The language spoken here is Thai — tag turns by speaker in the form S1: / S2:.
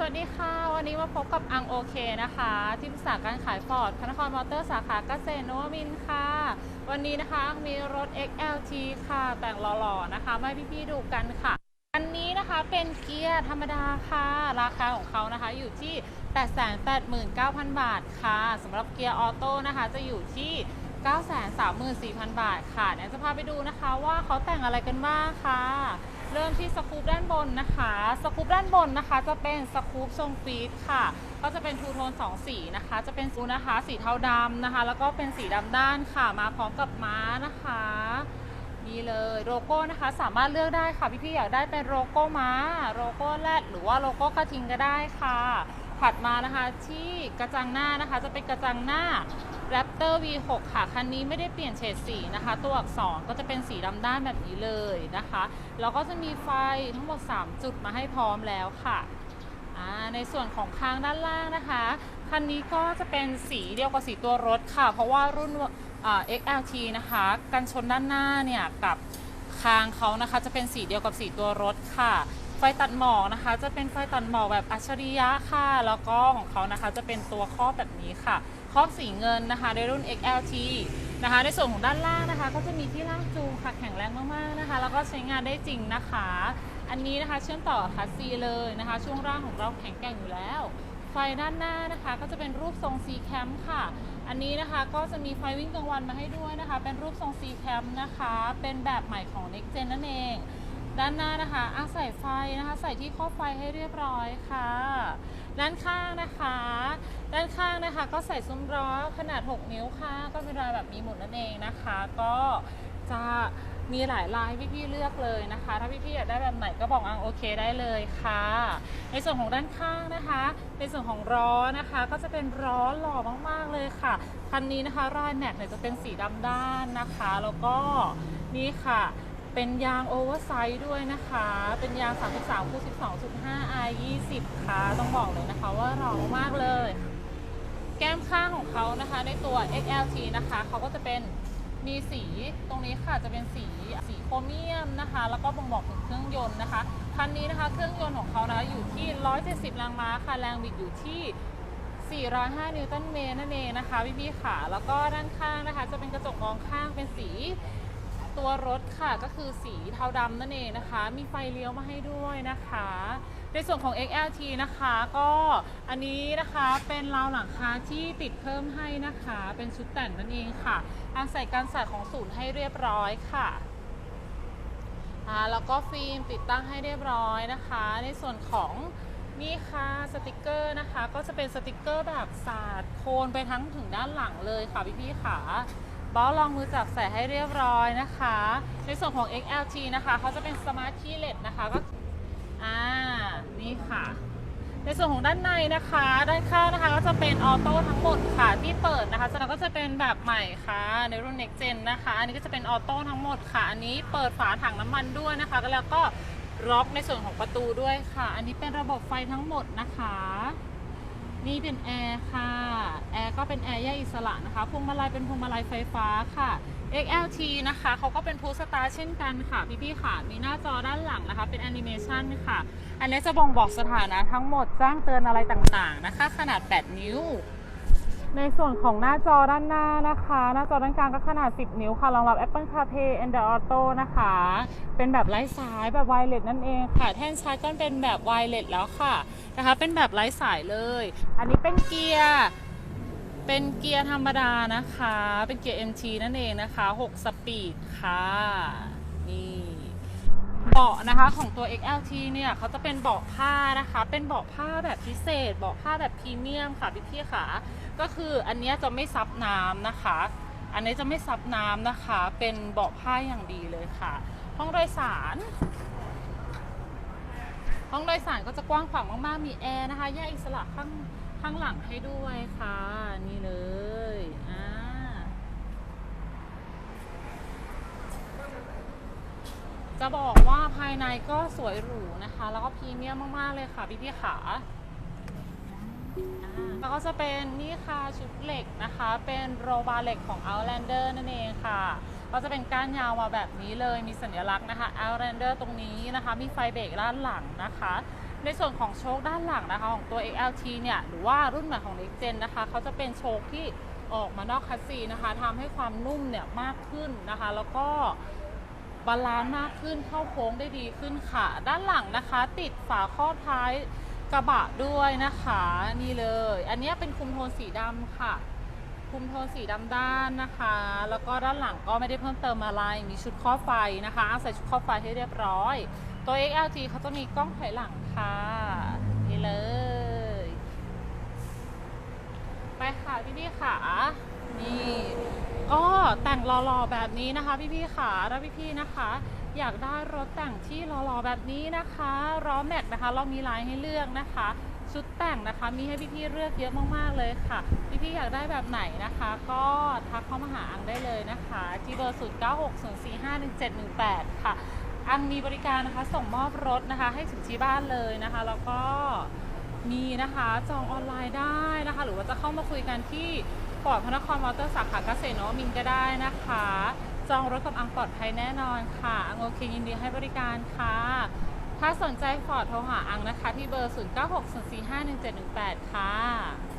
S1: สวัสดีค่ะ วันนี้มาพบกับอังโอเคนะคะ ที่ปรึกษาการขายฟอร์ดพระนครมอเตอร์สาขาเกษตรนวมินค่ะ วันนี้นะคะมีรถ XLT ค่ะ แต่งหล่อๆนะคะมาให้พี่ๆดูกันค่ะ อันนี้นะคะเป็นเกียร์ธรรมดาค่ะ ราคาของเขานะคะอยู่ที่ 889,000 บาทค่ะสำหรับเกียร์ออโต้นะคะ จะอยู่ที่ 934,000 บาทค่ะเดี๋ยวจะพาไปดูนะคะว่าเขาแต่งอะไรกันบ้างค่ะ เริ่มที่สกู๊ปด้านบนนะคะ สกู๊ปด้านบนนะคะ จะเป็นสกู๊ปทรงฟีดค่ะ ก็จะเป็นทูโทนสองสีนะคะ จะเป็นสูนะคะ สีเทาดำนะคะ แล้วก็เป็นสีดำด้านค่ะ มาพร้อมกับม้านะคะนี่เลยโลโก้นะคะสามารถเลือกได้ค่ะพี่ๆอยากได้เป็นโลโก้ม้าโลโก้แรดหรือว่าโลโก้กระทิงก็ได้ค่ะ ถัดมานะคะที่กระจังหน้านะคะ จะเป็นกระจังหน้า Raptor V6 ค่ะ คันนี้ไม่ได้เปลี่ยนเฉดสีนะคะ ตัวอักษรก็จะเป็นสีดำด้านแบบนี้เลยนะคะ แล้วก็จะมีไฟทั้งหมด 3 จุดมาให้พร้อมแล้วค่ะในส่วนของคางด้านล่างนะคะ คันนี้ก็จะเป็นสีเดียวกับสีตัวรถค่ะ เพราะว่ารุ่นอ่า XLT นะคะ กันชนด้านหน้าเนี่ยกับคางเขานะคะจะเป็นสีเดียวกับสีตัวรถค่ะ ไฟตัดหมอกนะคะ จะเป็นไฟตัดหมอกแบบอัจฉริยะค่ะ แล้วก็ของเขานะคะจะเป็นตัวครอบแบบนี้ค่ะ ครอบสีเงินนะคะในรุ่น XLT นะคะ ในส่วนของด้านล่างนะคะ ก็จะมีที่ล่างจูงค่ะแข็งแรงมากๆนะคะ แล้วก็ใช้งานได้จริงนะคะ อันนี้นะคะเชื่อมต่อคัสซีเลยนะคะ ช่วงล่างของเราแข็งแกร่งอยู่แล้วไฟด้านหน้านะคะก็จะเป็นรูปทรง C cam ค่ะ อันนี้นะคะก็จะมีไฟวิ่งกลางวันมาให้ด้วยนะคะ เป็นรูปทรง C cam นะคะ เป็นแบบใหม่ของ Next Gen นั่นเอง ด้านหน้านะคะอาใส่ไฟนะคะ ใส่ที่ข้อไฟให้เรียบร้อยค่ะ ด้านข้างนะคะ ด้านข้างนะคะ ก็ใส่ซุ้มล้อขนาด 6 นิ้วค่ะ ก็เป็นลายแบบมีหมุนนั่นเองนะคะ ก็จะมีหลายลายให้พี่ๆเลือกเลยนะคะ ถ้าพี่ๆอยากได้แบบไหนก็บอกอังโอเคได้เลยค่ะ ในส่วนของด้านข้างนะคะ ในส่วนของล้อนะคะ ก็จะเป็นล้อหล่อมากๆเลยค่ะคันนี้นะคะรายแม็กเนี่ยจะเป็นสีดำด้านนะคะ แล้วก็นี่ค่ะ เป็นยางโอเวอร์ไซส์ด้วยนะคะ เป็นยาง 33 คู12.5 i 20 ค่ะ ต้องบอกเลยนะคะว่าหล่อมากเลย แก้มข้างของเขานะคะ ในตัว XLT นะคะ เขาก็จะเป็นมีสีตรงนี้ค่ะจะเป็นสีสีโครเมียมนะคะ แล้วก็บ่งบอกถึงเครื่องยนต์นะคะ คันนี้นะคะเครื่องยนต์ของเขานะอยู่ที่ 170 แรงม้าค่ะ แรงบิดอยู่ที่405 นิวตันเมตรนั่นเองนะคะพี่พี่ๆค่ะ แล้วก็ด้านข้างนะคะ จะเป็นกระจกมองข้างเป็นสี ตัวรถค่ะก็คือสีเทาดำนั่นเองนะคะ มีไฟเลี้ยวมาให้ด้วยนะคะ ในส่วนของ XLT นะคะ ก็อันนี้นะคะเป็นราวหลังคาที่ติดเพิ่มให้นะคะ เป็นชุดแต่งนั่นเองค่ะอาใส่การใส่ของศูนย์ให้เรียบร้อยค่ะแล้วก็ฟิล์มติดตั้งให้เรียบร้อยนะคะ ในส่วนของนี่ค่ะสติกเกอร์นะคะ ก็จะเป็นสติกเกอร์แบบสาดโคนไปทั้งถึงด้านหลังเลยค่ะพี่ๆค่ะ บอลลองมือจับใส่ให้เรียบร้อยนะคะ ในส่วนของ XLT นะคะเขาจะเป็นสมาร์ทคีย์เลสนะคะก็อ่านี่ค่ะ ในส่วนของด้านในนะคะ ด้านข้างนะคะก็จะเป็นออโต้ทั้งหมดค่ะที่เปิดนะคะแล้วก็จะเป็นแบบใหม่ค่ะ ในรุ่น Next Gen นะคะ อันนี้ก็จะเป็นออโต้ทั้งหมดค่ะ อันนี้เปิดฝาถังน้ำมันด้วยนะคะแล้วก็ล็อกในส่วนของประตูด้วยค่ะ อันนี้เป็นระบบไฟทั้งหมดนะคะ นี่เป็นแอร์ค่ะ แอร์ก็เป็นแอร์แยกอิสระนะคะพวงมาลัยเป็นพวงมาลัยไฟฟ้าค่ะ XLT นะคะเขาก็เป็นพูสตาร์เช่นกันค่ะ พี่ๆค่ะ มีหน้าจอด้านหลังนะคะ เป็นแอนิเมชันค่ะ อันนี้จะบ่งบอกสถานะทั้งหมดแจ้งเตือนอะไรต่างๆนะคะ ขนาด 8 นิ้ว ในส่วนของหน้าจอด้านหน้านะคะ หน้าจอด้านกลางก็ขนาด 10 นิ้วค่ะรองรับ Apple CarPlay Android Auto นะคะ เป็นแบบไร้สายแบบไวเลสนั่นเองค่ะ แท่นชาร์จก็เป็นแบบไวเลสแล้วค่ะนะคะ เป็นแบบไร้สายเลย อันนี้เป็นเกียร์เป็นเกียร์ธรรมดานะคะ เป็นเกียร์ MT นั่นเองนะคะ 6 สปีดค่ะ นี่ เบาะนะคะของตัว XLT เนี่ยเขาจะเป็นเบาะผ้านะคะ เป็นเบาะผ้าแบบพิเศษ เบาะผ้าแบบพรีเมียมค่ะพี่พี่ๆค่ะ ก็คืออันนี้จะไม่ซับน้ำนะคะ อันนี้จะไม่ซับน้ำนะคะ เป็นเบาะผ้าอย่างดีเลยค่ะ ห้องโดยสาร ห้องโดยสารก็จะกว้างขวางมากๆ มีแอร์นะคะแยกอิสระข้างข้างหลังให้ด้วยค่ะ นี่เลย อ่า จะบอกว่าภายในก็สวยหรูนะคะ แล้วก็พรีเมียมมาก ๆ เลยค่ะ พี่พี่ๆขาอ่าแล้วก็จะเป็นนี่ค่ะชุดเหล็กนะคะ เป็นโรบาเหล็กของ Outlander นั่นเองค่ะ ก็จะเป็นก้านยาวมาแบบนี้เลยมีสัญลักษณ์นะคะ Outlander ตรงนี้นะคะ มีไฟเบรกด้านหลังนะคะ ในส่วนของโชคด้านหลังนะคะ ของตัว XLT เนี่ยหรือว่ารุ่นใหม่ของ Next Gen นะคะเขาจะเป็นโชคที่ออกมานอกคัสซีนะคะทำให้ความนุ่มเนี่ยมากขึ้นนะคะ แล้วก็ บาลานซ์มากขึ้นเข้าโค้งได้ดีขึ้นค่ะ ด้านหลังนะคะ ติดฝาข้อท้ายกระบะด้วยนะคะ นี่เลย อันนี้เป็นคุมโทนสีดำค่ะ คุมโทนสีดำด้านนะคะ แล้วก็ด้านหลังก็ไม่ได้เพิ่มเติมอะไร มีชุดข้อไฟนะคะ ใส่ชุดข้อไฟให้เรียบร้อย ตัว XLT เขาจะมีกล้องถอยหลังค่ะ นี่เลย ไปค่ะพี่ๆค่ะ นี่ ก็แต่งหล่อๆแบบนี้นะคะ พี่ๆค่ะแล้วพี่ๆนะคะ อยากได้รถแต่งที่หล่อๆแบบนี้นะคะล้อแม็กนะคะ เรามีลายให้เลือกนะคะ ชุดแต่งนะคะมีให้พี่ๆเลือกเยอะมากๆเลยค่ะ พี่ๆอยากได้แบบไหนนะคะ ก็ทักเข้ามาหาอังได้เลยนะคะที่เบอร์ 0 9 6 0 4 5 1 7 1 8 ค่ะ อังมีบริการนะคะส่งมอบรถนะคะ ให้ถึงที่บ้านเลยนะคะ แล้วก็มีนะคะจองออนไลน์ได้นะคะ รือว่าจะเข้ามาคุยกันที่ปอดพระนครมอเตอร์สาขาเกษตรนวมินทร์ก็ได้นะคะ จองรถกับอังปลอดภัยแน่นอนค่ะอังโอเคยินดีให้บริการค่ะ ถ้าสนใจฟอร์ดโทรหาอังนะคะ ที่เบอร์ 0960451718 ค่ะ